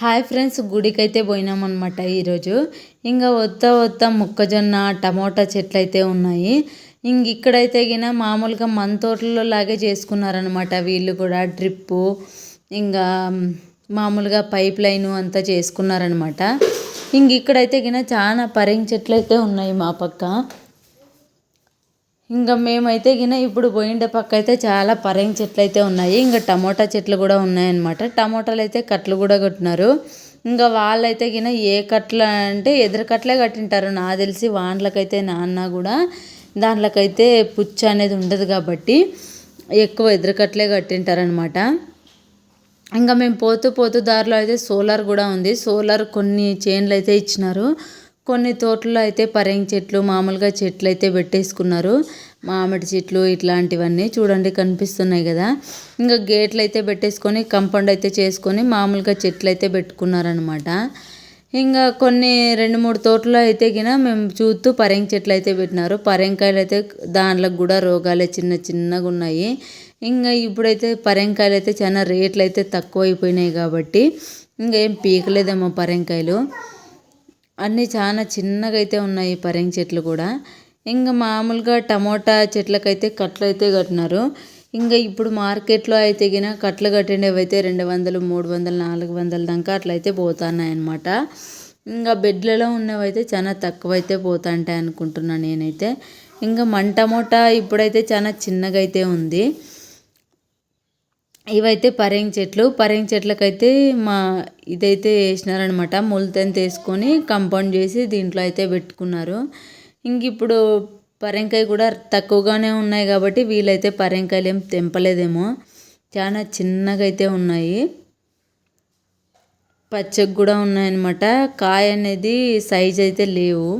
Hi friends గుడికైతే పోయినామన్నమాట ఈరోజు. ఇంకా వత్త వత్త మొక్కజొన్న టమోటా చెట్లు అయితే ఉన్నాయి. ఇంక ఇక్కడైతే గిన మామూలుగా మన తోటలో లాగే చేసుకున్నారనమాట వీళ్ళు కూడా డ్రిప్పు ఇంకా మామూలుగా పైప్ లైన్ అంతా చేసుకున్నారనమాట ఇంక ఇక్కడైతే గిన చాలా పరింగ్ చెట్లు అయితే ఉన్నాయి మా పక్క. ఇంకా మేమైతే గిన ఇప్పుడు పోయిండే పక్క అయితే చాలా పరంగి చెట్లు అయితే ఉన్నాయి. ఇంకా టమోటా చెట్లు కూడా ఉన్నాయన్నమాట. టమోటాలు అయితే కట్లు కూడా కొట్టినారు. ఇంకా వాళ్ళైతే గిన ఏ కట్ల అంటే ఎదురు కట్లే కట్టింటారు. నాకు తెలిసి వాండ్లకైతే నాన్న కూడా దాంట్లోకైతే పుచ్చ అనేది ఉండదు కాబట్టి ఎక్కువ ఎదురు కట్లే కట్టింటారనమాట ఇంకా మేము పోతూ పోతూ దారిలో అయితే సోలార్ కూడా ఉంది. సోలార్ కొన్ని చైన్లు అయితే ఇచ్చినారు. కొన్ని తోటలో అయితే పరంగి చెట్లు మామూలుగా చెట్లు అయితే పెట్టేసుకున్నారు. మామిడి చెట్లు ఇట్లాంటివన్నీ చూడండి కనిపిస్తున్నాయి కదా. ఇంకా గేట్లు అయితే పెట్టేసుకొని కంపౌండ్ అయితే చేసుకొని మామూలుగా చెట్లు అయితే పెట్టుకున్నారనమాట ఇంకా కొన్ని రెండు మూడు తోటలో అయితే గిన మేము చూస్తూ పరంగి చెట్లు అయితే పెట్టినారు. పరంకాయలు అయితే దాంట్లో కూడా రోగాలే చిన్న చిన్నగా ఉన్నాయి ఇంకా ఇప్పుడైతే పరంకాయలు అయితే చాలా రేట్లు అయితే తక్కువ అయిపోయినాయి కాబట్టి ఇంకేం పీకలేదేమో పరంకాయలు. అన్నీ చాలా చిన్నగా అయితే ఉన్నాయి పరంగి చెట్లు కూడా. ఇంకా మామూలుగా టమోటా చెట్లకైతే కట్లు అయితే కట్టినారు. ఇంకా ఇప్పుడు మార్కెట్లో అయితే గిన కట్లు కట్టినవి అయితే రెండు వందలు మూడు వందలు నాలుగు వందల దాకా అట్లయితే పోతున్నాయన్నమాట. ఇంకా బెడ్లలో ఉన్నవి అయితే చాలా తక్కువ అయితే పోతాంటాయి అనుకుంటున్నాను నేనైతే. ఇంకా మన టమోటా ఇప్పుడైతే చాలా చిన్నగా అయితే ఉంది. ఇవైతే పరేంగ్ చెట్లు. పరేంగ్ చెట్లకైతే మా ఇదైతే వేసినారనమాట ముల్తెన్ తీసుకొని కంపౌండ్ చేసి దీంట్లో అయితే పెట్టుకున్నారు. ఇంక ఇప్పుడు పరెంకాయ కూడా తక్కువగానే ఉన్నాయి కాబట్టి వీళ్ళైతే పరెంకాయలు ఏం తెంపలేదేమో. చాలా చిన్నగా అయితే ఉన్నాయి. పచ్చగా కూడా ఉన్నాయన్నమాట. కాయ అనేది సైజ్ అయితే లేవు.